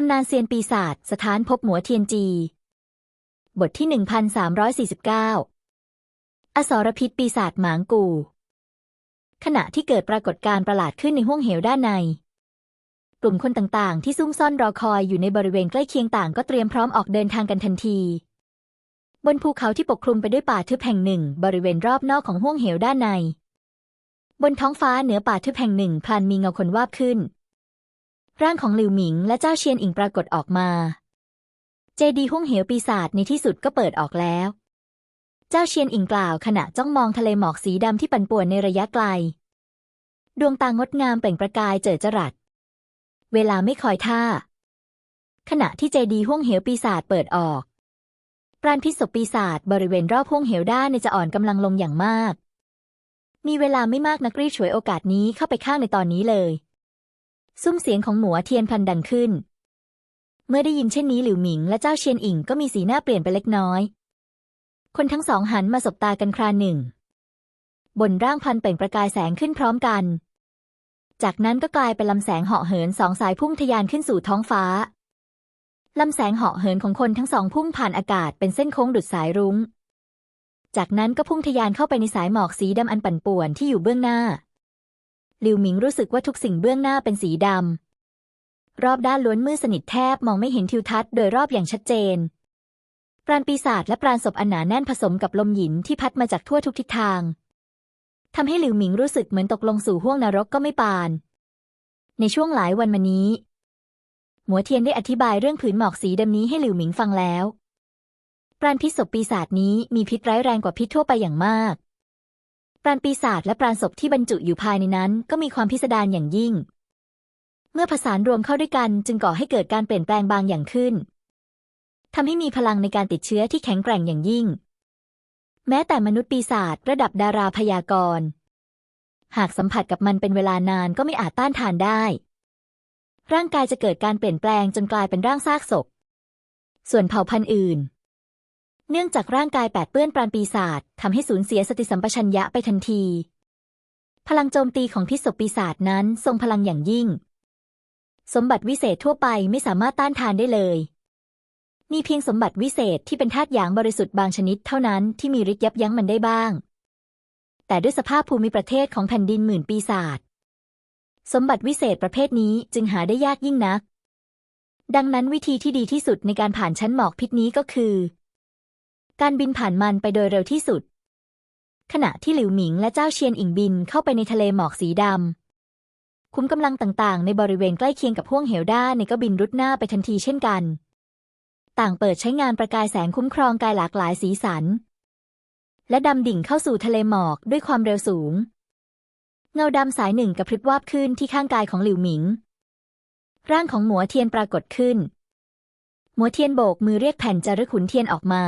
ตำนานเซียนปีศาจสถานพบหมัวเทียนจี บทที่ 1349 อสรพิษปีศาจหมางกู ขณะที่เกิดปรากฏการณ์ประหลาดขึ้นในห้วงเหวด้านใน กลุ่มคนต่างๆ ที่ซุ่มซ่อนรอคอยอยู่ในบริเวณใกล้เคียงต่างก็เตรียมพร้อมออกเดินทางกันทันที บนภูเขาที่ปกคลุมไปด้วยป่าทึบแห่งหนึ่ง บริเวณรอบนอกของห้วงเหวด้านใน บนท้องฟ้าเหนือป่าทึบแห่งหนึ่งพลันมีเงาคนวาบขึ้น ร่างของหลิวหมิงและเจ้าเชียนอิงปรากฏออกมา เจดีห้วงเหวปีศาจในที่สุดก็เปิดออกแล้ว เจ้าเชียนอิงกล่าวขณะจ้องมองทะเลหมอกสีดำที่ปั่นป่วนในระยะไกล ดวงตางดงามเปล่งประกายเจิดจรัส เวลาไม่คอยท่า ขณะที่เจดีห้วงเหวปีศาจเปิดออก ปราณพิษศพปีศาจบริเวณรอบห้วงเหวด้านในจะอ่อนกำลังลงอย่างมาก มีเวลาไม่มากนักรีบฉวยโอกาสนี้เข้าไปข้างในตอนนี้เลย ซุ้มเสียงของหมัวเทียนพันดังขึ้น เมื่อได้ยินเช่นนี้หลิวหมิงและเจ้าเชียนอิงก็มีสีหน้าเปลี่ยนไปเล็กน้อย คนทั้งสองหันมาสบตากันคราหนึ่ง บนร่างพันเปล่งประกายแสงขึ้นพร้อมกัน จากนั้นก็กลายเป็นลำแสงเหาะเหินสองสายพุ่งทะยานขึ้นสู่ท้องฟ้าลำแสงเหาะเหินของคนทั้งสองพุ่งผ่านอากาศเป็นเส้นโค้งดุดสายรุง้ง จากนั้นก็พุ่งทะยานเข้าไปในสายหมอกสีดำอันปั่นป่วนที่อยู่เบื้องหน้า ลิวหมิงรู้สึกว่าทุกสิ่งเบื้องหน้าเป็นสีดำ รอบด้านล้วนมืดสนิทแทบมองไม่เห็นทิวทัศน์โดยรอบอย่างชัดเจน ปราณปีศาจและปราณศพอันหนาแน่นผสมกับลมหยินที่พัดมาจากทั่วทุกทิศทางทำให้หลิวหมิงรู้สึกเหมือนตกลงสู่ห้วงนรกก็ไม่ปาน ในช่วงหลายวันมานี้ หมัวเทียนได้อธิบายเรื่องผืนหมอกสีดำนี้ให้หลิวหมิงฟังแล้ว ปราณพิษศพปีศาจนี้มีพิษร้ายแรงกว่าพิษทั่วไปอย่างมาก ราณปีศาจและปราณศพที่บรรจุอยู่ภายในนั้น ก็มีความพิสดารอย่างยิ่ง เมื่อผสานรวมเข้าด้วยกันจึงก่อให้เกิดการเปลี่ยนแปลงบางอย่างขึ้นทำให้มีพลังในการติดเชื้อที่แข็งแกร่งอย่างยิ่ง แม้แต่มนุษย์ปีศาจระดับดาราพยากรณ์หากสัมผัสกับมันเป็นเวลานานก็ไม่อาจต้านทานได้ ร่างกายจะเกิดการเปลี่ยนแปลงจนกลายเป็นร่างซากศพ ส่วนเผ่าพันธุ์อื่น เนื่องจากร่างกายแปดเปื้อนปราณปีศาจทำให้สูญเสียสติสัมปชัญญะไปทันที พลังโจมตีของพิษศพปีศาจนั้นทรงพลังอย่างยิ่ง สมบัติวิเศษทั่วไปไม่สามารถต้านทานได้เลย มีเพียงสมบัติวิเศษที่เป็นธาตุหยางบริสุทธิ์บางชนิดเท่านั้นที่มีฤทธิ์ยับยั้งมันได้บ้าง แต่ด้วยสภาพภูมิประเทศของแผ่นดินหมื่นปีศาจสมบัติวิเศษประเภทนี้จึงหาได้ยากยิ่งนัก ดังนั้นวิธีที่ดีที่สุดในการผ่านชั้นหมอกพิษนี้ก็คือ การบินผ่านมันไปโดยเร็วที่สุด ขณะที่หลิวหมิงและเจ้าเชียนอิงบินเข้าไปในทะเลหมอกสีดำคุ้มกำลังต่างๆ ในบริเวณใกล้เคียงกับห้วงเหวด้านในก็บินรุดหน้าไปทันทีเช่นกัน ต่างเปิดใช้งานประกายแสงคุ้มครองกายหลากหลายสีสัน และดำดิ่งเข้าสู่ทะเลหมอกด้วยความเร็วสูง เงาดำสายหนึ่งกระพริบวาบขึ้นที่ข้างกายของหลิวหมิง ร่างของหมัวเทียนปรากฏขึ้น หมัวเทียนโบกมือเรียกแผ่นจารึกขุนเทียนออกมา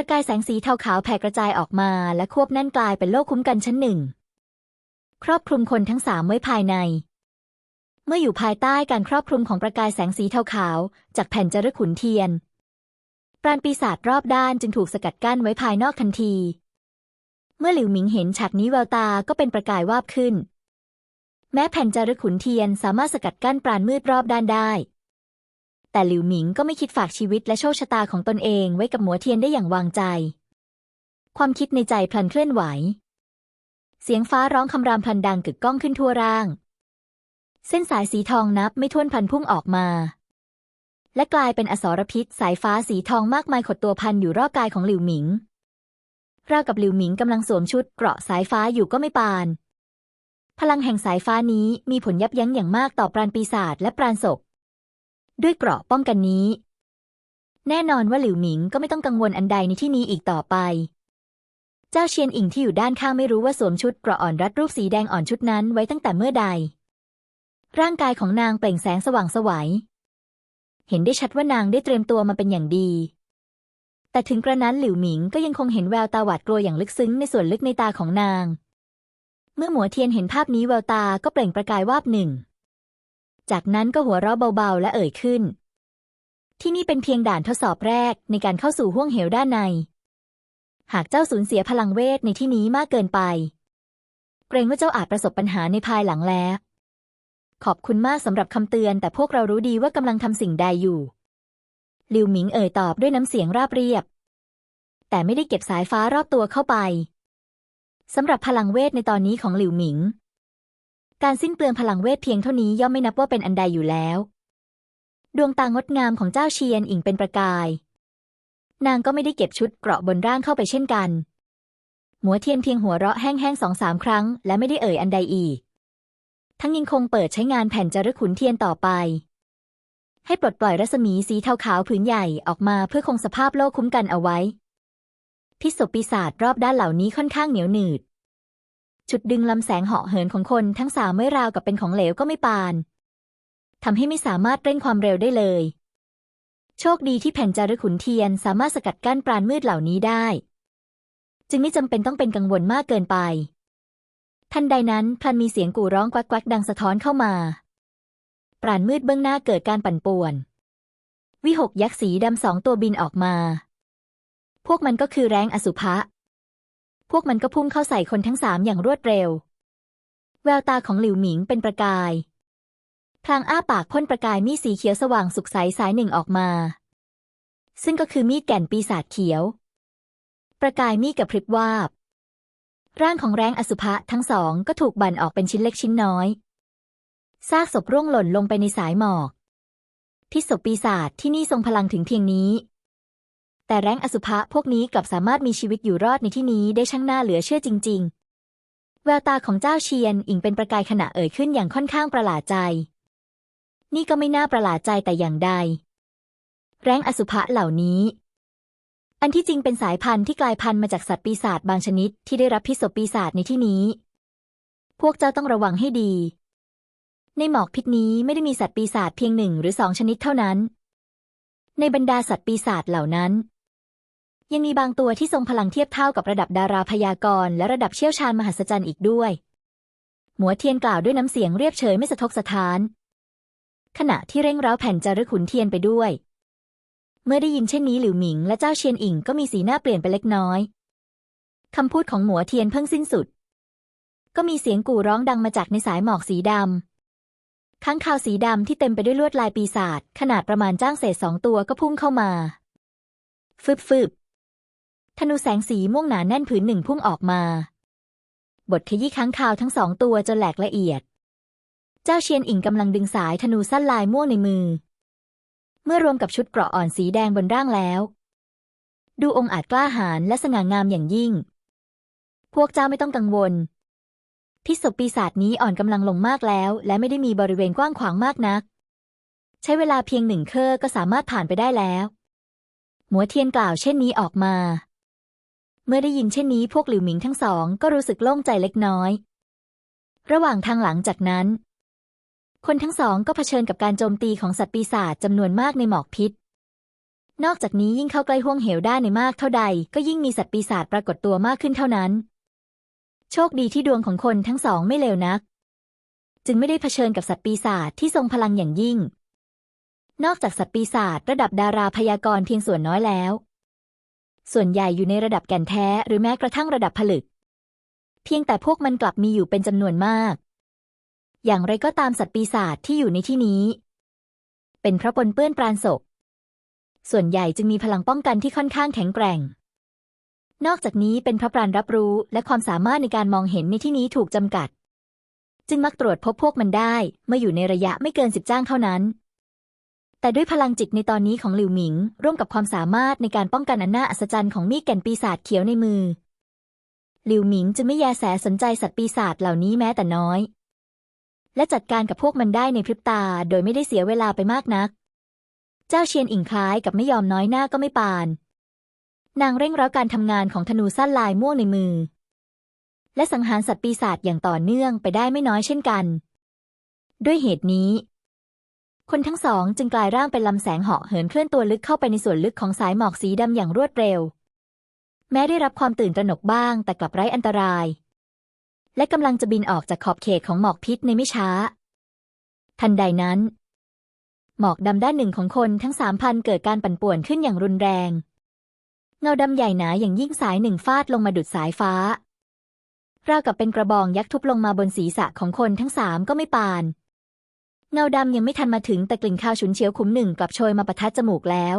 ประกายแสงสีเทาขาวแผ่กระจายออกมาและควบแน่นกลายเป็นโลกคุ้มกันชั้นหนึ่ง ครอบคลุมคนทั้งสามไว้ภายใน เมื่ออยู่ภายใต้การครอบคลุมของประกายแสงสีเทาขาว จากแผ่นจารึกขุนเทียน ปราณปีศาจรอบด้านจึงถูกสกัดกั้นไว้ภายนอกทันที เมื่อหลิวหมิงเห็นฉากนี้แววตาก็เป็นประกายวาบขึ้น แม้แผ่นจารึกขุนเทียนสามารถสกัดกั้นปราณมืดรอบด้านได้ แต่หลิวหมิงก็ไม่คิดฝากชีวิตและโชคชะตาของตนเองไว้กับหมัวเทียนได้อย่างวางใจ ความคิดในใจพลันเคลื่อนไหว เสียงฟ้าร้องคำรามพลันดังกึกก้องขึ้นทั่วร่าง เส้นสายสีทองนับไม่ถ้วนพันพุ่งออกมา และกลายเป็นอสรพิษ สายฟ้าสีทองมากมายขดตัวพันอยู่รอบกายของหลิวหมิงราวกับหลิวหมิงกำลังสวมชุดเกราะสายฟ้าอยู่ก็ไม่ปาน พลังแห่งสายฟ้านี้มีผลยับยั้งอย่างมากต่อปราณปีศาจและปราณศพ ด้วยเกราะป้องกันนี้ แน่นอนว่าหลิวหมิงก็ไม่ต้องกังวลอันใดในที่นี้อีกต่อไป เจ้าเชียนอิงที่อยู่ด้านข้างไม่รู้ว่าสวมชุดเกราะอ่อนรัดรูปสีแดงอ่อนชุดนั้นไว้ตั้งแต่เมื่อใด ร่างกายของนางเปล่งแสงสว่างสวัย เห็นได้ชัดว่านางได้เตรียมตัวมาเป็นอย่างดี แต่ถึงกระนั้นหลิวหมิงก็ยังคงเห็นแววตาหวาดกลัวอย่างลึกซึ้งในส่วนลึกในตาของนาง เมื่อหมัวเทียนเห็นภาพนี้แววตาก็เปล่งประกายวาบหนึ่ง จากนั้นก็หัวเราะเบาๆ และเอ่ยขึ้น ที่นี่เป็นเพียงด่านทดสอบแรกในการเข้าสู่ห้วงเหวด้านใน หากเจ้าสูญเสียพลังเวทในที่นี้มากเกินไป เกรงว่าเจ้าอาจประสบปัญหาในภายหลังแล้ว ขอบคุณมากสำหรับคำเตือน แต่พวกเรารู้ดีว่ากำลังทำสิ่งใดอยู่หลิวหมิงเอ่ยตอบด้วยน้ำเสียงราบเรียบ แต่ไม่ได้เก็บสายฟ้ารอบตัวเข้าไปสำหรับพลังเวทในตอนนี้ของหลิวหมิง การสิ้นเปลืองพลังเวทเพียงเท่านี้ย่อมไม่นับว่าเป็นอันใดอยู่แล้ว ดวงตางดงามของเจ้าเชียนอิงเป็นประกาย นางก็ไม่ได้เก็บชุดเกราะบนร่างเข้าไปเช่นกัน หมัวเทียนเพียงหัวเราะแห้งๆสองสามครั้ง และไม่ได้เอ่ยอันใดอีก ทั้งยังคงเปิดใช้งานแผ่นจารึกขุนเทียนต่อไป ให้ปลดปล่อยรัศมีสีเทาขาวผืนใหญ่ออกมาเพื่อคงสภาพโลกคุ้มกันเอาไว้พิษศพปีศาจรอบด้านเหล่านี้ค่อนข้างเหนียวหนืด จุดดึงลำแสงเหาะเหินของคนทั้งสามไม่ราวกับเป็นของเหลวก็ไม่ปานทำให้ไม่สามารถเร่งความเร็วได้เลย โชคดีที่แผ่นจารึกขุนเทียนสามารถสกัดกั้นปราณมืดเหล่านี้ได้ จึงไม่จำเป็นต้องเป็นกังวลมากเกินไป ทันใดนั้นพลันมีเสียงกู่ร้องกวักๆดังสะท้อนเข้ามา ปราณมืดเบื้องหน้าเกิดการปั่นป่วน วิหกยักษ์สีดำสองตัวบินออกมา พวกมันก็คือแรงอสุภะ พวกมันก็พุ่งเข้าใส่คนทั้งสามอย่างรวดเร็ว แววตาของหลิวหมิงเป็นประกาย พลางอ้าปากพ่นประกายมีดสีเขียวสว่างสุกใสสายหนึ่งออกมา ซึ่งก็คือมีดแก่นปีศาจเขียว ประกายมีดกับพริบวาบ ร่างของแรงอสุภะทั้งสองก็ถูกบั่นออกเป็นชิ้นเล็กชิ้นน้อย ซากศพร่วงหล่นลงไปในสายหมอกพิษศพปีศาจที่นี่ทรงพลังถึงเพียงนี้ แต่แรงอสุภะพวกนี้กลับสามารถมีชีวิตอยู่รอดในที่นี้ได้ช่างน่าเหลือเชื่อจริง ๆ แววตาของเจ้าเชียนอิงเป็นประกายขณะเอ่ยขึ้นอย่างค่อนข้างประหลาดใจ นี่ก็ไม่น่าประหลาดใจแต่อย่างใด แรงอสุภะเหล่านี้ อันที่จริงเป็นสายพันธุ์ที่กลายพันธุ์มาจากสัตว์ปีศาจบางชนิดที่ได้รับพิษศพปีศาจในที่นี้ พวกเจ้าต้องระวังให้ดี ในหมอกพิษนี้ไม่ได้มีสัตว์ปีศาจเพียงหนึ่งหรือสองชนิดเท่านั้นในบรรดาสัตว์ปีศาจเหล่านั้น ยังมีบางตัวที่ทรงพลังเทียบเท่ากับระดับดาราพยากรณ์และระดับเชี่ยวชาญมหัศจรรย์อีกด้วย หมัวเทียนกล่าวด้วยน้ำเสียงเรียบเฉยไม่สะทกสะท้าน ขณะที่เร่งร้าแผ่นจารึกขุนเทียนไปด้วย เมื่อได้ยินเช่นนี้หลิวหมิงและเจ้าเชียนอิงก็มีสีหน้าเปลี่ยนไปเล็กน้อยคำพูดของหมัวเทียนเพิ่งสิ้นสุด ก็มีเสียงกู่ร้องดังมาจากในสายหมอกสีดำข้างคาวสีดำที่เต็มไปด้วยลวดลายปีศาจขนาดประมาณจ้างเศษสองตัวก็พุ่งเข้ามา ฟึบฟึบ ธนูแสงสีม่วงหนาแน่นผืนหนึ่งพุ่งออกมา บทขยี้ค้างคาวทั้งสองตัวจนแหลกละเอียด เจ้าเชียนอิงกำลังดึงสายธนูสั้นลายม่วงในมือ เมื่อรวมกับชุดเกราะอ่อนสีแดงบนร่างแล้ว ดูองอาจกล้าหาญและสง่างามอย่างยิ่ง พวกเจ้าไม่ต้องกังวล พิศพปีศาจนี้อ่อนกำลังลงมากแล้ว และไม่ได้มีบริเวณกว้างขวางมากนัก ใช้เวลาเพียงหนึ่งเคอก็สามารถผ่านไปได้แล้วหมัวเทียนกล่าวเช่นนี้ออกมา เมื่อได้ยินเช่นนี้พวกหลิวหมิงทั้งสองก็รู้สึกโล่งใจเล็กน้อย ระหว่างทางหลังจากนั้น คนทั้งสองก็เผชิญกับการโจมตีของสัตว์ปีศาจจำนวนมากในหมอกพิษ นอกจากนี้ยิ่งเข้าใกล้ห้วงเหวได้ในมากเท่าใด ก็ยิ่งมีสัตว์ปีศาจปรากฏตัวมากขึ้นเท่านั้น โชคดีที่ดวงของคนทั้งสองไม่เลวนัก จึงไม่ได้เผชิญกับสัตว์ปีศาจที่ทรงพลังอย่างยิ่ง นอกจากสัตว์ปีศาจระดับดาราพยากรณ์เพียงส่วนน้อยแล้ว ส่วนใหญ่อยู่ในระดับแก่นแท้หรือแม้กระทั่งระดับผลึก เพียงแต่พวกมันกลับมีอยู่เป็นจำนวนมาก อย่างไรก็ตามสัตว์ปีศาจที่อยู่ในที่นี้ เป็นเพราะปนเปื้อนปราณศพ ส่วนใหญ่จึงมีพลังป้องกันที่ค่อนข้างแข็งแกร่ง นอกจากนี้เป็นเพราะปราณรับรู้และความสามารถในการมองเห็นในที่นี้ถูกจำกัด จึงมักตรวจพบพวกมันได้เมื่ออยู่ในระยะไม่เกินสิบจ้างเท่านั้น แต่ด้วยพลังจิตในตอนนี้ของหลิวหมิง ร่วมกับความสามารถในการป้องกันอันน่าอัศจรรย์ของมีดแก่นปีศาจเขียวในมือ หลิวหมิงจึงไม่แยแสสนใจสัตว์ปีศาจเหล่านี้แม้แต่น้อย และจัดการกับพวกมันได้ในพริบตาโดยไม่ได้เสียเวลาไปมากนัก เจ้าเชียนอิงคล้ายกับไม่ยอมน้อยหน้าก็ไม่ปาน นางเร่งร้าการทำงานของธนูสั้นลายม่วงในมือ และสังหารสัตว์ปีศาจอย่างต่อเนื่องไปได้ไม่น้อยเช่นกัน ด้วยเหตุนี้ คนทั้งสองจึงกลายร่างเป็นลำแสงเหาะเหินเคลื่อนตัวลึกเข้าไปในส่วนลึกของสายหมอกสีดำอย่างรวดเร็ว แม้ได้รับความตื่นตระหนกบ้าง แต่กลับไร้อันตราย และกำลังจะบินออกจากขอบเขตของหมอกพิษในไม่ช้า ทันใดนั้น หมอกดำด้านหนึ่งของคนทั้งสามพันเกิดการปั่นป่วนขึ้นอย่างรุนแรง เงาดำใหญ่หนาอย่างยิ่งสายหนึ่งฟาดลงมาดุดสายฟ้าราวกับเป็นกระบองยักษ์ทุบลงมาบนศีรษะของคนทั้งสามก็ไม่ปาน เงาดำยังไม่ทันมาถึงแต่กลิ่นคาวฉุนเฉียวขุมหนึ่งกลับโชยมาปะทะจมูกแล้ว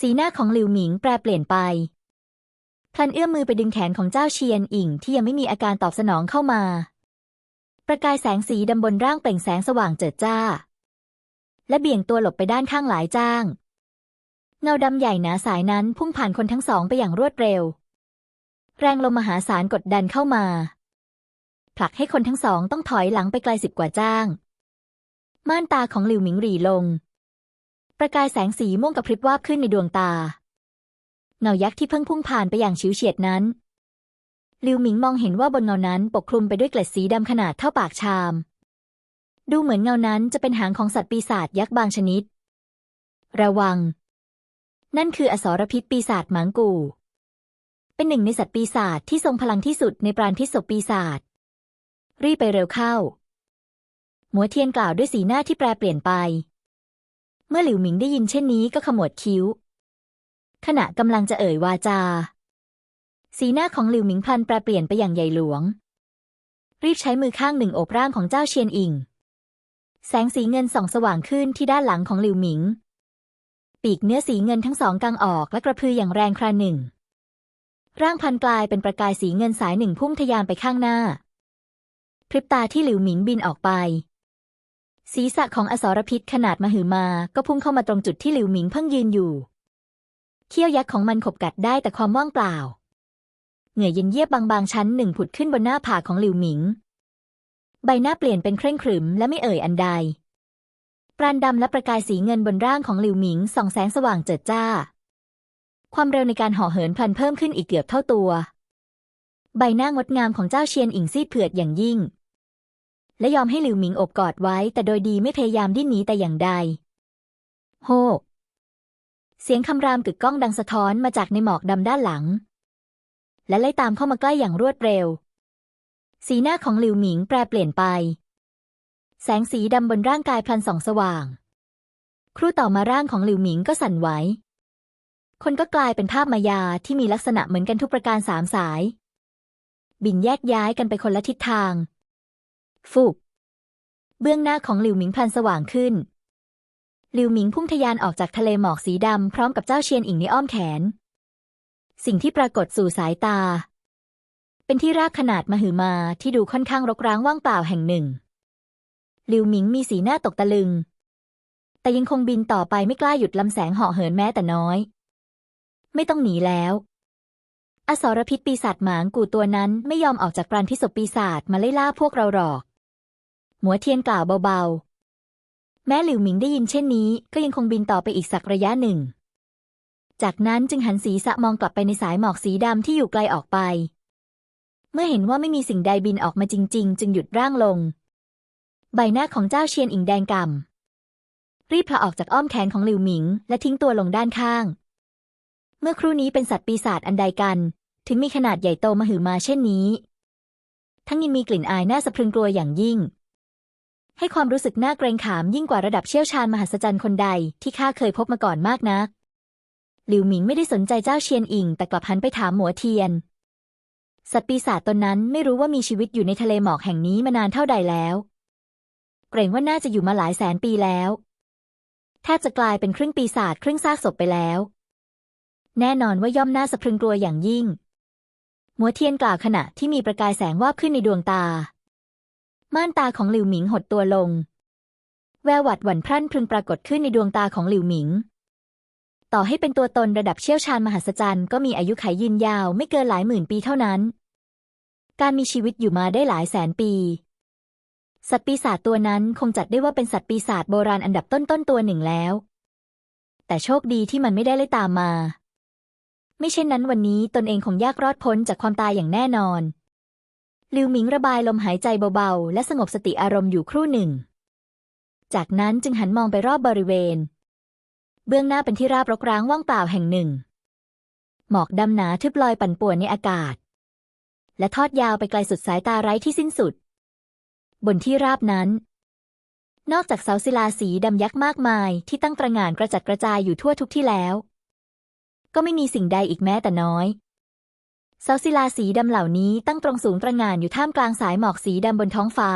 สีหน้าของหลิวหมิงแปรเปลี่ยนไปพลันเอื้อมมือไปดึงแขนของเจ้าเชียนอิงที่ยังไม่มีอาการตอบสนองเข้ามา ประกายแสงสีดำบนร่างเปล่งแสงสว่างเจิดจ้า และเบี่ยงตัวหลบไปด้านข้างหลายจ้าง เงาดำใหญ่หนาสายนั้นพุ่งผ่านคนทั้งสองไปอย่างรวดเร็ว แรงลมมหาศาลกดดันเข้ามา ผลักให้คนทั้งสองต้องถอยหลังไปไกลสิบกว่าจ้าง ม่านตาของหลิวหมิงหรี่ลง ประกายแสงสีม่วงกระพริบวาบขึ้นในดวงตา เงายักษ์ที่เพิ่งพุ่งผ่านไปอย่างฉิวเฉียดนั้นหลิวหมิงมองเห็นว่าบนเงานั้นปกคลุมไปด้วยเกล็ดสีดำขนาดเท่าปากชาม ดูเหมือนเงานั้นจะเป็นหางของสัตว์ปีศาจยักษ์บางชนิด ระวัง นั่นคืออสรพิษปีศาจหมางกูเป็นหนึ่งในสัตว์ปีศาจที่ทรงพลังที่สุดในปราณพิษศพปีศาจรีบไปเร็วเข้า หมัวเทียนกล่าวด้วยสีหน้าที่แปรเปลี่ยนไป เมื่อหลิวหมิงได้ยินเช่นนี้ก็ขมวดคิ้ว ขณะกำลังจะเอ่ยวาจา สีหน้าของหลิวหมิงพลันแปรเปลี่ยนไปอย่างใหญ่หลวง รีบใช้มือข้างหนึ่งโอบร่างของเจ้าเชียนอิง แสงสีเงินส่องสว่างขึ้นที่ด้านหลังของหลิวหมิง ปีกเนื้อสีเงินทั้งสองกางออกและกระพืออย่างแรงคราหนึ่ง ร่างพันกลายเป็นประกายสีเงินสายหนึ่งพุ่งทะยานไปข้างหน้าพริบตาที่หลิวหมิงบินออกไป ศีรษะของอสรพิษขนาดมหึมา ก็พุ่งเข้ามาตรงจุดที่หลิวหมิงเพิ่งยืนอยู่ เขี้ยวยักษ์ของมันขบกัดได้แต่ความว่างเปล่า เหงื่อเย็นเยียบบางๆชั้นหนึ่งผุดขึ้นบนหน้าผากของหลิวหมิง ใบหน้าเปลี่ยนเป็นเคร่งขรึมและไม่เอ่ยอันใด ปราณดำและประกายสีเงินบนร่างของหลิวหมิงส่องแสงสว่างเจิดจ้า ความเร็วในการห่อเหินพลันเพิ่มขึ้นอีกเกือบเท่าตัว ใบหน้างดงามของเจ้าเชียนอิงซีดเผือดอย่างยิ่ง และยอมให้หลิวหมิงอบกอดไว้ แต่โดยดีไม่พยายามดิ้นหนีแต่อย่างใด โฮ เสียงคำรามกึกก้องดังสะท้อนมาจากในหมอกดำด้านหลัง และไล่ตามเข้ามาใกล้อย่างรวดเร็ว สีหน้าของหลิวหมิงแปรเปลี่ยนไป แสงสีดำบนร่างกายพลันส่องสว่าง ครู่ต่อมาร่างของหลิวหมิงก็สั่นไหว คนก็กลายเป็นภาพมายาที่มีลักษณะเหมือนกันทุกประการสามสาย บินแยกย้ายกันไปคนละทิศทาง ฟุกเบื้องหน้าของหลิวหมิงพลันสว่างขึ้น หลิวหมิงพุ่งทะยานออกจากทะเลหมอกสีดำพร้อมกับเจ้าเชียนอิงในอ้อมแขน สิ่งที่ปรากฏสู่สายตา เป็นที่ราบขนาดมหึมาที่ดูค่อนข้างรกร้างว่างเปล่าแห่งหนึ่ง หลิวหมิงมีสีหน้าตกตะลึง แต่ยังคงบินต่อไปไม่กล้าหยุดลำแสงเหาะเหินแม้แต่น้อย ไม่ต้องหนีแล้วอสรพิษปีศาจหมางกูตัวนั้นไม่ยอมออกจากปราณพิศปีศาจมาไล่ล่าพวกเราหรอก หมัวเทียนกล่าวเบาๆ แม้หลิวหมิงได้ยินเช่นนี้ก็ยังคงบินต่อไปอีกสักระยะหนึ่ง จากนั้นจึงหันศีรษะมองกลับไปในสายหมอกสีดำที่อยู่ไกลออกไป เมื่อเห็นว่าไม่มีสิ่งใดบินออกมาจริง ๆ จึงหยุดร่างลง ใบหน้าของเจ้าเชียนอิงแดงก่ำรีบพาออกจากอ้อมแขนของหลิวหมิง และทิ้งตัวลงด้านข้าง เมื่อครู่นี้เป็นสัตว์ปีศาจอันใดกัน ถึงมีขนาดใหญ่โตมหึมาเช่นนี้ ทั้งยังมีกลิ่นอายน่าสะพรึงกลัวอย่างยิ่ง ให้ความรู้สึกน่าเกรงขามยิ่งกว่าระดับเชี่ยวชาญมหัศจรรย์คนใดที่ข้าเคยพบมาก่อนมากนัก หลิวหมิงไม่ได้สนใจเจ้าเชียนอิง แต่กลับหันไปถามหมัวเทียน สัตว์ปีศาจตนนั้นไม่รู้ว่ามีชีวิตอยู่ในทะเลหมอกแห่งนี้มานานเท่าใดแล้ว เกรงว่าน่าจะอยู่มาหลายแสนปีแล้วแทบจะกลายเป็นครึ่งปีศาจครึ่งซากศพไปแล้ว แน่นอนว่าย่อมน่าสะพรึงกลัวอย่างยิ่งหมัวเทียนกล่าวขณะที่มีประกายแสงวาบขึ้นในดวงตา ม่านตาของหลิวหมิงหดตัวลง แววหวัดหวั่นพรั่นพรึงปรากฏขึ้นในดวงตาของหลิวหมิง ต่อให้เป็นตัวตนระดับเชี่ยวชาญมหัศจรรย์ก็มีอายุขัยยืนยาวไม่เกินหลายหมื่นปีเท่านั้น การมีชีวิตอยู่มาได้หลายแสนปี สัตว์ปีศาจตัวนั้นคงจัดได้ว่าเป็นสัตว์ปีศาจโบราณอันดับต้นๆตัวหนึ่งแล้ว แต่โชคดีที่มันไม่ได้ไล่ตามมา ไม่เช่นนั้นวันนี้ตนเองคงยากรอดพ้นจากความตายอย่างแน่นอน ลิวหมิงระบายลมหายใจเบาๆ และสงบสติอารมณ์อยู่ครู่หนึ่ง จากนั้นจึงหันมองไปรอบบริเวณ เบื้องหน้าเป็นที่ราบรกร้างว่างเปล่าแห่งหนึ่ง หมอกดำหนาทึบลอยปั่นป่วนในอากาศ และทอดยาวไปไกลสุดสายตาไร้ที่สิ้นสุด บนที่ราบนั้น นอกจากเสาศิลาสีดำยักษ์มากมายที่ตั้งตระหง่านกระจัดกระจายอยู่ทั่วทุกที่แล้ว ก็ไม่มีสิ่งใดอีกแม้แต่น้อย เสาศิลาสีดำเหล่านี้ตั้งตรงสูงตระหง่านอยู่ท่ามกลางสายหมอกสีดำบนท้องฟ้า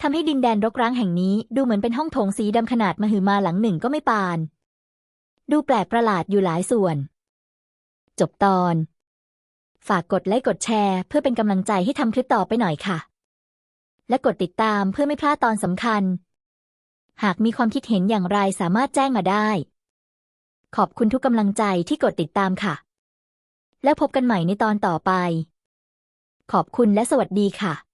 ทำให้ดินแดนรกร้างแห่งนี้ดูเหมือนเป็นห้องโถงสีดำขนาดมหึมาหลังหนึ่งก็ไม่ปาน ดูแปลกประหลาดอยู่หลายส่วน จบตอน ฝากกดไลค์กดแชร์เพื่อเป็นกำลังใจให้ทำคลิปต่อไปหน่อยค่ะ และกดติดตามเพื่อไม่พลาดตอนสำคัญ หากมีความคิดเห็นอย่างไรสามารถแจ้งมาได้ ขอบคุณทุกกำลังใจที่กดติดตามค่ะ แล้วพบกันใหม่ในตอนต่อไป ขอบคุณและสวัสดีค่ะ